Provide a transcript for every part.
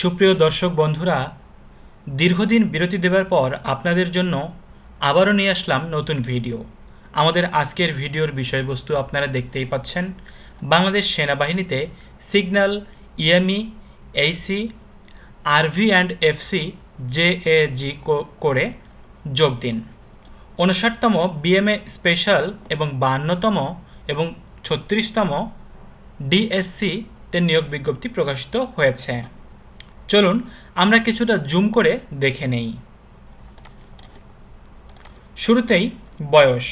সুপ্রিয় দর্শক বন্ধুরা, দীর্ঘদিন বিরতি দেওয়ার পর আপনাদের জন্য আবারও নিয়ে আসলাম নতুন ভিডিও। আমাদের আজকের ভিডিওর বিষয়বস্তু আপনারা দেখতেই পাচ্ছেন। বাংলাদেশ সেনাবাহিনীতে signal, EME AEC RV and FC, JAG করে যোগ দিন। উনষাটতম বিএমএ স্পেশাল এবং বান্নতম এবং ছত্রিশতম ডিএসসি তে নিয়োগ বিজ্ঞপ্তি প্রকাশিত হয়েছে। চলুন, আমরা কিছুটা জুম করে দেখে নেই। শুরুতেই বয়স,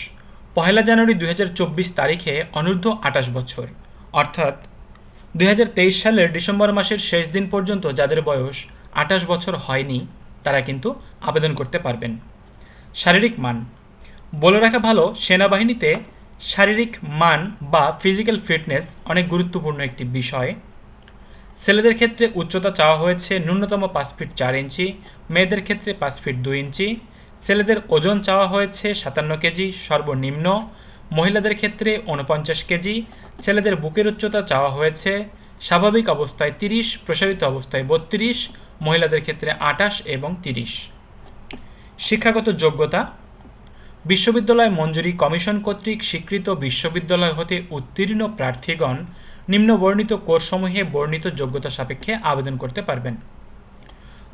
পহেলা জানুয়ারি দুই হাজার চব্বিশ তারিখে অনূর্ধ্ব আঠাশ বছর। অর্থাৎ দুই হাজার তেইশ সালের ডিসেম্বর মাসের শেষ দিন পর্যন্ত যাদের বয়স আঠাশ বছর হয়নি, তারা কিন্তু আবেদন করতে পারবেন। শারীরিক মান, বলে রাখা ভালো, সেনাবাহিনীতে শারীরিক মান বা ফিজিক্যাল ফিটনেস অনেক গুরুত্বপূর্ণ একটি বিষয়। ছেলেদের ক্ষেত্রে উচ্চতা চাওয়া হয়েছে ন্যূনতম পাঁচ ফিট চার ইঞ্চি, মেয়েদের ক্ষেত্রে পাঁচ ফিট দুই ইঞ্চি। ছেলেদের ওজন চাওয়া হয়েছে সাতান্ন কেজি সর্বনিম্ন, মহিলাদের ক্ষেত্রে উনপঞ্চাশ কেজি। ছেলেদের বুকের উচ্চতা চাওয়া হয়েছে স্বাভাবিক অবস্থায় তিরিশ, প্রসারিত অবস্থায় বত্রিশ, মহিলাদের ক্ষেত্রে আটাশ এবং তিরিশ। শিক্ষাগত যোগ্যতা, বিশ্ববিদ্যালয় মঞ্জুরি কমিশন কর্তৃক স্বীকৃত বিশ্ববিদ্যালয় হতে উত্তীর্ণ প্রার্থীগণ নিম্ন বর্ণিত কোর্সসমূহে বর্ণিত যোগ্যতা সাপেক্ষে আবেদন করতে পারবেন।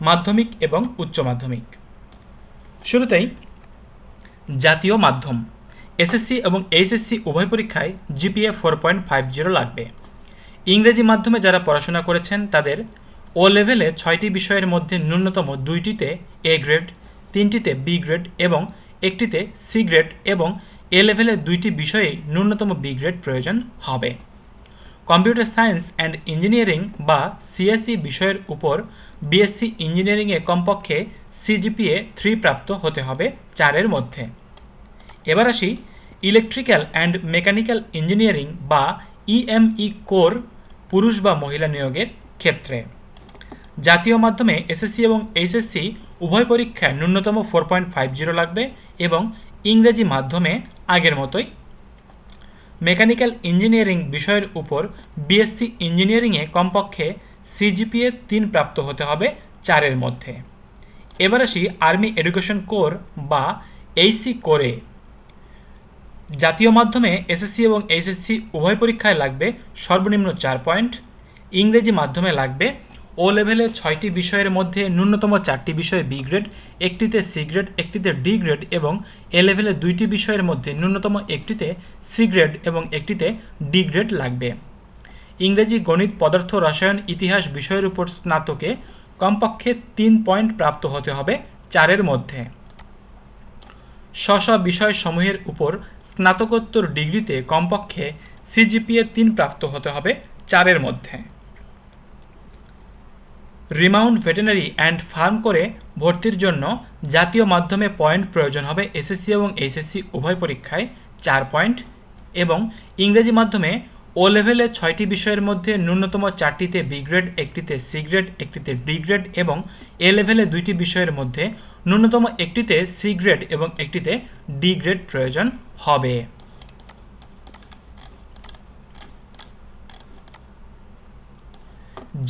মাধ্যমিক এবং উচ্চ মাধ্যমিক। শুরুতেই জাতীয় মাধ্যম এসএসসি এবং এইচএসসি উভয় পরীক্ষায় GPA four point five zero লাগবে। ইংরেজি মাধ্যমে যারা পড়াশোনা করেছেন, তাদের ও লেভেলে ছয়টি বিষয়ের মধ্যে ন্যূনতম দুইটিতে এ গ্রেড তিনটিতে বি গ্রেড এবং একটিতে সি গ্রেড এবং এ লেভেলে দুইটি বিষয়েই ন্যূনতম বি গ্রেড প্রয়োজন হবে। কম্পিউটার সায়েন্স অ্যান্ড ইঞ্জিনিয়ারিং বা সিএসসি বিষয়ের উপর বিএসসি ইঞ্জিনিয়ারিংয়ে কমপক্ষে সিজিপিএ থ্রি প্রাপ্ত হতে হবে চারের মধ্যে। এবার আসি ইলেকট্রিক্যাল অ্যান্ড মেকানিক্যাল ইঞ্জিনিয়ারিং বা ইএমই কোর পুরুষ বা মহিলা নিয়োগের ক্ষেত্রে। জাতীয় মাধ্যমে এসএসসি এবং এইচএসসি উভয় পরীক্ষায় ন্যূনতম ফোর পয়েন্ট ফাইভ জিরো লাগবে এবং ইংরেজি মাধ্যমে আগের মতোই মেকানিক্যাল ইঞ্জিনিয়ারিং বিষয়ের উপর বিএসসি ইঞ্জিনিয়ারিংয়ে কমপক্ষে সিজিপিএ তিন প্রাপ্ত হতে হবে চারের মধ্যে। এবার আসি আর্মি এডুকেশন কোর বা এইসি কোরে। জাতীয় মাধ্যমে এসএসসি এবং এইচএসসি উভয় পরীক্ষায় লাগবে সর্বনিম্ন চার পয়েন্ট, ইংরেজি মাধ্যমে লাগবে ও লেভেলে ছয়টি বিষয়ের মধ্যে ন্যূনতম চারটি বিষয়ে বি গ্রেড একটিতে সি গ্রেড একটিতে ডি গ্রেড এবং এ লেভেলে দুইটি বিষয়ের মধ্যে ন্যূনতম একটিতে সি গ্রেড এবং একটিতে ডি গ্রেড লাগবে। ইংরেজি গণিত পদার্থ রসায়ন ইতিহাস বিষয়ের উপর স্নাতকে কমপক্ষে তিন পয়েন্ট প্রাপ্ত হতে হবে চারের মধ্যে। স্ব বিষয়সমূহের উপর স্নাতকোত্তর ডিগ্রিতে কমপক্ষে সিজিপিএ তিন প্রাপ্ত হতে হবে চারের মধ্যে। রিমাউন্ড ভেটেনারি অ্যান্ড ফার্ম করে ভর্তির জন্য জাতীয় মাধ্যমে পয়েন্ট প্রয়োজন হবে এসএসসি এবং এইচএসসি উভয় পরীক্ষায় চার পয়েন্ট এবং ইংরেজি মাধ্যমে ও লেভেলে ছয়টি বিষয়ের মধ্যে ন্যূনতম চারটিতে বি গ্রেড একটিতে সি গ্রেড একটিতে ডি গ্রেড এবং এ লেভেলে দুইটি বিষয়ের মধ্যে ন্যূনতম একটিতে সি গ্রেড এবং একটিতে ডি গ্রেড প্রয়োজন হবে।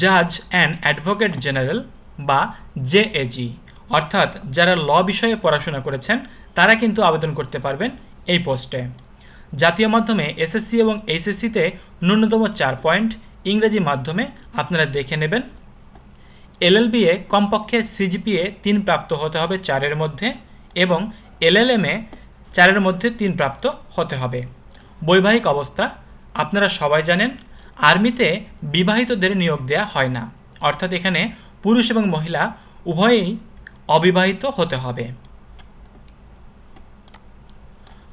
জাজ অ্যান্ড অ্যাডভোকেট জেনারেল বা জেএজি অর্থাৎ যারা ল বিষয়ে পড়াশোনা করেছেন, তারা কিন্তু আবেদন করতে পারবেন এই পোস্টে। জাতীয় মাধ্যমে এসএসসি এবং এইচএসসিতে ন্যূনতম চার পয়েন্ট, ইংরেজি মাধ্যমে আপনারা দেখে নেবেন। এলএলবিএ কমপক্ষে সিজিপিএ তিন প্রাপ্ত হতে হবে চারের মধ্যে এবং এলএলএমে চারের মধ্যে তিন প্রাপ্ত হতে হবে। বৈবাহিক অবস্থা, আপনারা সবাই জানেন আর্মিতে বিবাহিতদের নিয়োগ দেওয়া হয় না। অর্থাৎ এখানে পুরুষ এবং মহিলা উভয়েই অবিবাহিত হতে হবে।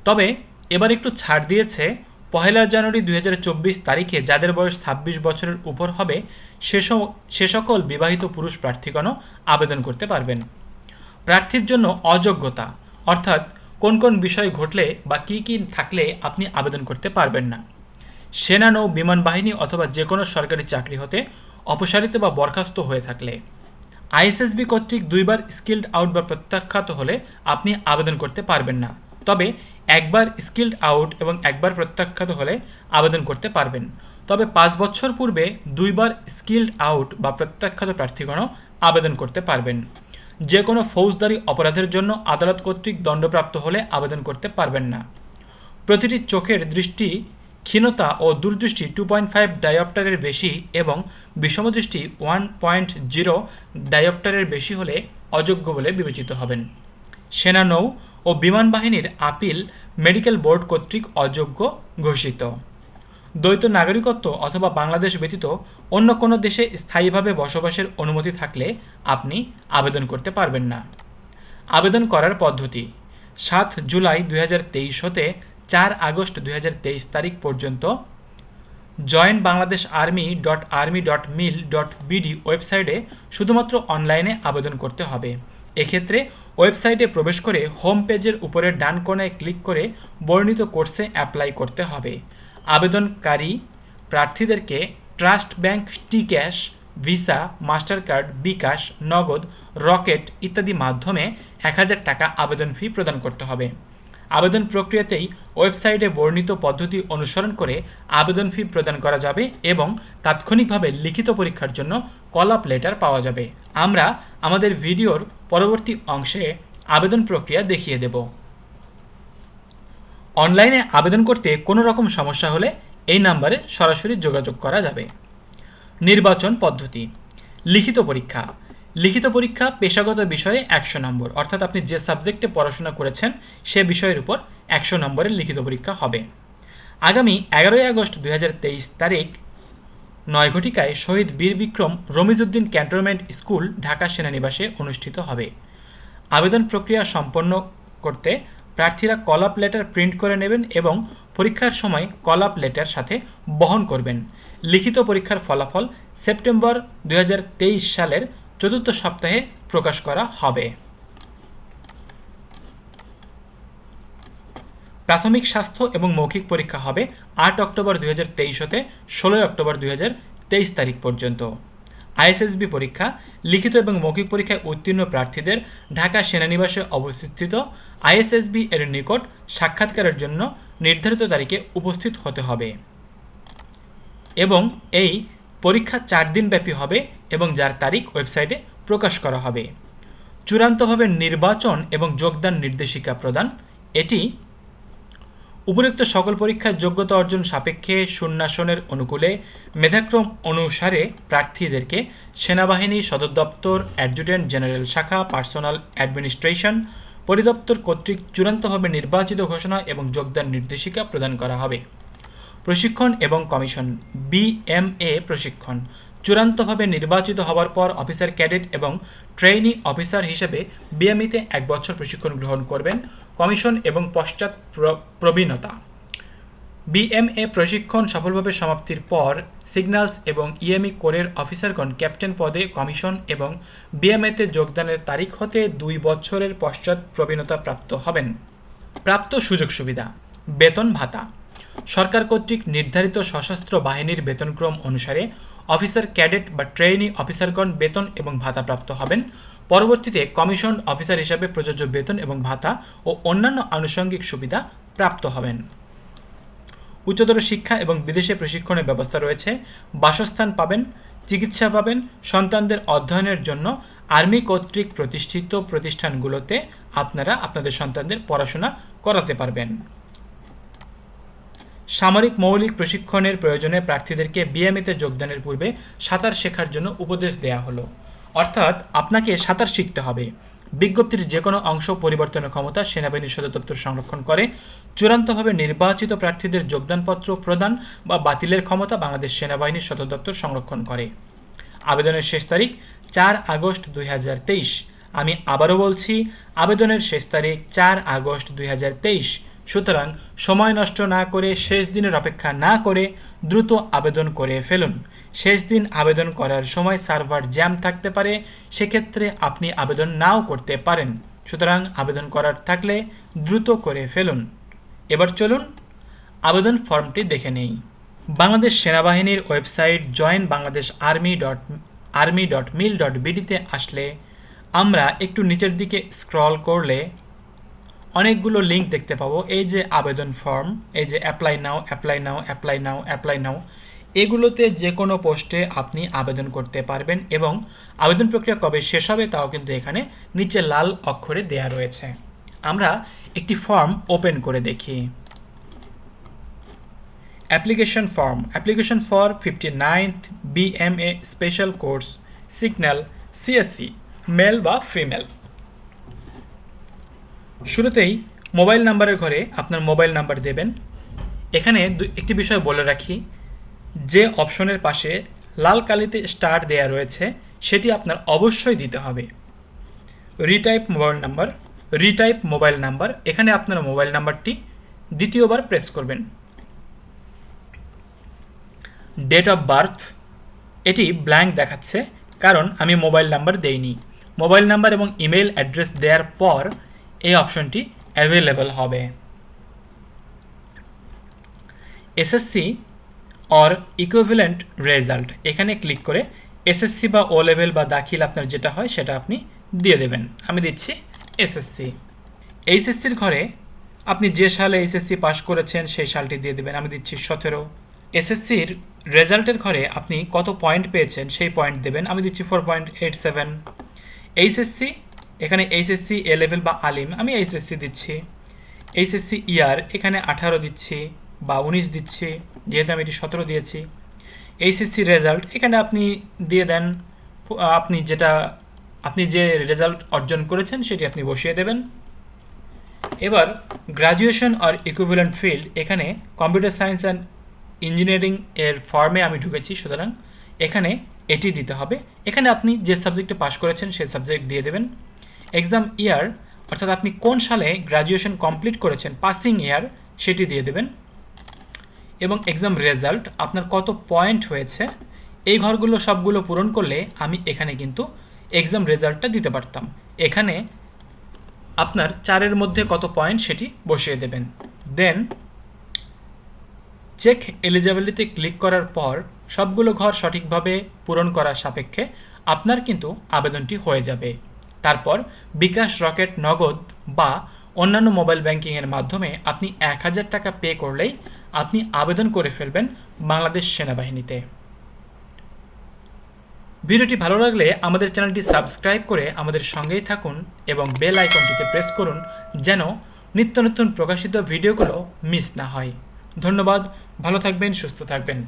তবে এবার একটু ছাড় দিয়েছে, পহেলা জানুয়ারি দুই চব্বিশ তারিখে যাদের বয়স ছাব্বিশ বছরের উপর হবে সে সকল বিবাহিত পুরুষ প্রার্থীগণও আবেদন করতে পারবেন। প্রার্থীর জন্য অযোগ্যতা, অর্থাৎ কোন কোন বিষয় ঘটলে বা কী কী থাকলে আপনি আবেদন করতে পারবেন না। সেনা নৌ, বিমান বাহিনী অথবা যে কোনো সরকারি চাকরি হতে অপসারিত বা বরখাস্ত হয়ে থাকলে আইএসএসবি কর্তৃক দুইবার স্কিল্ড আউট বা প্রত্যাখ্যাত হলে আপনি আবেদন করতে পারবেন না। তবে একবার স্কিল্ড আউট এবং একবার প্রত্যাখ্যাত হলে আবেদন করতে পারবেন। তবে পাঁচ বছর পূর্বে দুইবার স্কিল্ড আউট বা প্রত্যাখ্যাত প্রার্থীগণও আবেদন করতে পারবেন। যে কোনো ফৌজদারি অপরাধের জন্য আদালত কর্তৃক দণ্ডপ্রাপ্ত হলে আবেদন করতে পারবেন না। প্রতিটি চোখের দৃষ্টি ক্ষীণতা ও দূরদৃষ্টি টু পয়েন্ট ফাইভ ডায়োপ্টারের বেশি এবং বিষমদৃষ্টি ওয়ান পয়েন্ট জিরো ডায়োপ্টারের বেশি হলে অযোগ্য বলে বিবেচিত হবেন। সেনা নৌ ও বিমান বাহিনীর আপিল মেডিকেল বোর্ড কর্তৃক অযোগ্য ঘোষিত। দ্বৈত নাগরিকত্ব অথবা বাংলাদেশ ব্যতীত অন্য কোনো দেশে স্থায়ীভাবে বসবাসের অনুমতি থাকলে আপনি আবেদন করতে পারবেন না। আবেদন করার পদ্ধতি। সাত জুলাই দু হাজার তেইশ হতে চার আগস্ট দু হাজার তেইশ তারিখ পর্যন্ত join Bangladesh army dot army dot mil dot BD ওয়েবসাইটে শুধুমাত্র অনলাইনে আবেদন করতে হবে। এক্ষেত্রে ওয়েবসাইটে প্রবেশ করে হোম পেজের উপরের ডান কোণায় ক্লিক করে বর্ণিত কোর্সে অ্যাপ্লাই করতে হবে। আবেদনকারী প্রার্থীদেরকে trust bank T cash visa master card bKash, Nagad, Rocket ইত্যাদি মাধ্যমে এক হাজার টাকা আবেদন ফি প্রদান করতে হবে। আবেদন প্রক্রিয়াতেই ওয়েবসাইটে বর্ণিত পদ্ধতি অনুসরণ করে আবেদন ফি প্রদান করা যাবে এবং তাৎক্ষণিকভাবে লিখিত পরীক্ষার জন্য কল আপ লেটার পাওয়া যাবে। আমরা আমাদের ভিডিওর পরবর্তী অংশে আবেদন প্রক্রিয়া দেখিয়ে দেব। অনলাইনে আবেদন করতে কোনো রকম সমস্যা হলে এই নাম্বারে সরাসরি যোগাযোগ করা যাবে। নির্বাচন পদ্ধতি, লিখিত পরীক্ষা লিখিত পরীক্ষা পেশাগত বিষয়ে একশো নম্বর। অর্থাৎ আপনি যে সাবজেক্টে পড়াশোনা করেছেন, সে বিষয়ের উপর একশো নম্বরের লিখিত পরীক্ষা হবে। আগামী এগারোই আগস্ট দুই হাজার তেইশ তারিখ নয় ঘটিকায় শহীদ বীর বিক্রম রমিজউদ্দিন ক্যান্টনমেন্ট স্কুল, ঢাকা সেনানিবাসে অনুষ্ঠিত হবে। আবেদন প্রক্রিয়া সম্পন্ন করতে প্রার্থীরা কলাপ লেটার প্রিন্ট করে নেবেন এবং পরীক্ষার সময় কলাপ লেটার সাথে বহন করবেন। লিখিত পরীক্ষার ফলাফল সেপ্টেম্বর দু হাজার তেইশ সালের চতুর্থ সপ্তাহে প্রকাশ করা হবে। প্রাথমিক স্বাস্থ্য এবং মৌখিক পরীক্ষা হবে আট অক্টোবর দুই হতে ষোলোই অক্টোবর দুই হাজার তেইশ তারিখ পর্যন্ত। আইএসএসবি পরীক্ষা, লিখিত এবং মৌখিক পরীক্ষায় উত্তীর্ণ প্রার্থীদের ঢাকা সেনানিবাসে অবস্থিত আইএসএসবি এর নিকট সাক্ষাৎকারের জন্য নির্ধারিত তারিখে উপস্থিত হতে হবে। এবং এই পরীক্ষা চার দিন ব্যাপী হবে এবং যার তারিখ ওয়েবসাইটে প্রকাশ করা হবে। চূড়ান্তভাবে নির্বাচন এবং যোগদান নির্দেশিকা প্রদান। এটি উপরোক্ত সকল পরীক্ষার যোগ্যতা অর্জন সাপেক্ষে শূন্যাসনের অনুকূলে মেধাক্রম অনুসারে প্রার্থীদেরকে সেনাবাহিনী, সদর দপ্তর অ্যাডজুটেন্ট জেনারেল শাখা, পার্সোনাল অ্যাডমিনিস্ট্রেশন পরিদপ্তর কর্তৃক চূড়ান্তভাবে নির্বাচিত ঘোষণা এবং যোগদান নির্দেশিকা প্রদান করা হবে। প্রশিক্ষণ এবং কমিশন, বিএমএ প্রশিক্ষণ চূড়ান্তভাবে নির্বাচিত হওয়ার পর অফিসার ক্যাডেট এবং ট্রেইনি অফিসার হিসেবে বিএমইতে এক বছর প্রশিক্ষণ গ্রহণ করবেন কমিশন এবং পশ্চাৎ প্রবীণতা। বিএমএ প্রশিক্ষণ সফলভাবে সমাপ্তির পর সিগন্যালস এবং ইএমই কোরের অফিসারগণ ক্যাপ্টেন পদে কমিশন এবং বিএমএতে যোগদানের তারিখ হতে দুই বছরের পশ্চাৎ প্রবীণতা প্রাপ্ত হবেন। প্রাপ্ত সুযোগ সুবিধা। বেতন ভাতা। সরকার কর্তৃক নির্ধারিত সশস্ত্র বাহিনীর বেতনক্রম অনুসারে অফিসার, ক্যাডেট বা ট্রেইনি অফিসারগণ বেতন এবং ভাতা প্রাপ্ত হবেন। পরবর্তীতে কমিশন অফিসার হিসাবে প্রযোজ্য বেতন এবং ভাতা ও অন্যান্য আনুষঙ্গিক সুবিধা প্রাপ্ত হবেন। উচ্চতর শিক্ষা এবং বিদেশে প্রশিক্ষণের ব্যবস্থা রয়েছে। বাসস্থান পাবেন, চিকিৎসা পাবেন, সন্তানদের অধ্যয়নের জন্য আর্মি কর্তৃক প্রতিষ্ঠিত প্রতিষ্ঠানগুলোতে আপনারা আপনাদের সন্তানদের পড়াশোনা করাতে পারবেন। সামরিক মৌলিক প্রশিক্ষণের প্রয়োজনে প্রার্থীদেরকে বিএমএতে যোগদানের পূর্বে সাঁতার শেখার জন্য উপদেশ দেয়া হলো। অর্থাৎ আপনাকে সাঁতার শিখতে হবে। বিজ্ঞপ্তির যে কোনো অংশ পরিবর্তনের ক্ষমতা সেনাবাহিনী সদর দপ্তর সংরক্ষণ করে। চূড়ান্তভাবে নির্বাচিত প্রার্থীদের যোগদানপত্র প্রদান বা বাতিলের ক্ষমতা বাংলাদেশ সেনাবাহিনী সদর দপ্তর সংরক্ষণ করে। আবেদনের শেষ তারিখ চার আগস্ট দুই হাজার তেইশ। আমি আবারও বলছি, আবেদনের শেষ তারিখ চার আগস্ট দুই হাজার তেইশ। সুতরাং সময় নষ্ট না করে শেষ দিনের অপেক্ষা না করে দ্রুত আবেদন করে ফেলুন। শেষ দিন আবেদন করার সময় সার্ভার জ্যাম থাকতে পারে, সেক্ষেত্রে আপনি আবেদন নাও করতে পারেন। সুতরাং আবেদন করার থাকলে দ্রুত করে ফেলুন। এবার চলুন আবেদন ফর্মটি দেখে নেই। বাংলাদেশ সেনাবাহিনীর website join Bangladesh army dot army dot mil dot বিডিতে আসলে আমরা একটু নিচের দিকে স্ক্রল করলে অনেকগুলো লিঙ্ক দেখতে পাবো। এই যে আবেদন ফর্ম এই যে apply now apply now apply now apply now এগুলোতে যে কোনো পোস্টে আপনি আবেদন করতে পারবেন এবং আবেদন প্রক্রিয়া কবে শেষ হবে তাও কিন্তু এখানে নিচে লাল অক্ষরে দেয়া রয়েছে। আমরা একটি ফর্ম ওপেন করে দেখি। Application form application for fifty ninth BMA special course signal CSC male বা ফিমেল শুরুতেই মোবাইল নাম্বারের ঘরে আপনার মোবাইল নাম্বার দেবেন। এখানে একটি বিষয় বলে রাখি, যে অপশনের পাশে লাল কালিতে স্টার দেয়া রয়েছে, সেটি আপনার অবশ্যই দিতে হবে। Retype mobile number, retype mobile number, এখানে আপনার মোবাইল নাম্বারটি দ্বিতীয়বার প্রেস করবেন। ডেট অফ বার্থ, এটি ব্ল্যাঙ্ক দেখাচ্ছে, কারণ আমি মোবাইল নাম্বার দেইনি। মোবাইল নাম্বার এবং ইমেল অ্যাড্রেস দেওয়ার পর এই অপশনটি অ্যাভেলেবল হবে। এসএসসি অর ইকুইভ্যালেন্ট রেজাল্ট এখানে ক্লিক করে এসএসসি বা ও লেভেল বা দাখিল আপনার যেটা হয় সেটা আপনি দিয়ে দেবেন। আমি দিচ্ছি এসএসসি এইচএসসির ঘরে আপনি যে সালে এইচএসসি পাশ করেছেন সেই সালটি দিয়ে দেবেন। আমি দিচ্ছি সতেরো। এসএসসির রেজাল্টের ঘরে আপনি কত পয়েন্ট পেয়েছেন সেই পয়েন্ট দেবেন। আমি দিচ্ছি four point eight seven HSC এখানে এইচএসসি এ লেভেল বা আলিম, আমি এইচএসসি দিচ্ছি। এইচএসসি ইয়ার এখানে আঠারো দিচ্ছি বা উনিশ দিচ্ছি, যেহেতু আমি এটি সতেরো দিয়েছি। এইচএসসি রেজাল্ট এখানে আপনি দিয়ে দেন, আপনি যেটা, আপনি যে রেজাল্ট অর্জন করেছেন সেটি আপনি বসিয়ে দেবেন। এবার গ্রাজুয়েশন আর ইকুইভ্যালেন্ট ফিল্ড এখানে কম্পিউটার সায়েন্স অ্যান্ড ইঞ্জিনিয়ারিং এর ফর্মে আমি ঢুকেছি, সুতরাং এখানে এটি দিতে হবে। এখানে আপনি যে সাবজেক্টে পাশ করেছেন, সেই সাবজেক্ট দিয়ে দেবেন। এক্সাম ইয়ার অর্থাৎ আপনি কোন সালে গ্রাজুয়েশন কমপ্লিট করেছেন পাসিং ইয়ার সেটি দিয়ে দেবেন। এবং এক্সাম রেজাল্ট আপনার কত পয়েন্ট হয়েছে, এই ঘরগুলো সবগুলো পূরণ করলে আমি এখানে কিন্তু এক্সাম রেজাল্টটা দিতে পারতাম। এখানে আপনার চারের মধ্যে কত পয়েন্ট সেটি বসিয়ে দেবেন। দেন চেক এলিজিবিলিটি ক্লিক করার পর সবগুলো ঘর সঠিকভাবে পূরণ করার সাপেক্ষে আপনার কিন্তু আবেদনটি হয়ে যাবে। তারপর বিকাশ রকেট নগদ বা অন্যান্য মোবাইল ব্যাংকিংয়ের মাধ্যমে আপনি এক হাজার টাকা পে করলেই আপনি আবেদন করে ফেলবেন বাংলাদেশ সেনাবাহিনীতে। ভিডিওটি ভালো লাগলে আমাদের চ্যানেলটি সাবস্ক্রাইব করে আমাদের সঙ্গেই থাকুন এবং বেল আইকনটিতে প্রেস করুন যেন নিত্য নতুন প্রকাশিত ভিডিওগুলো মিস না হয়। ধন্যবাদ, ভালো থাকবেন, সুস্থ থাকবেন।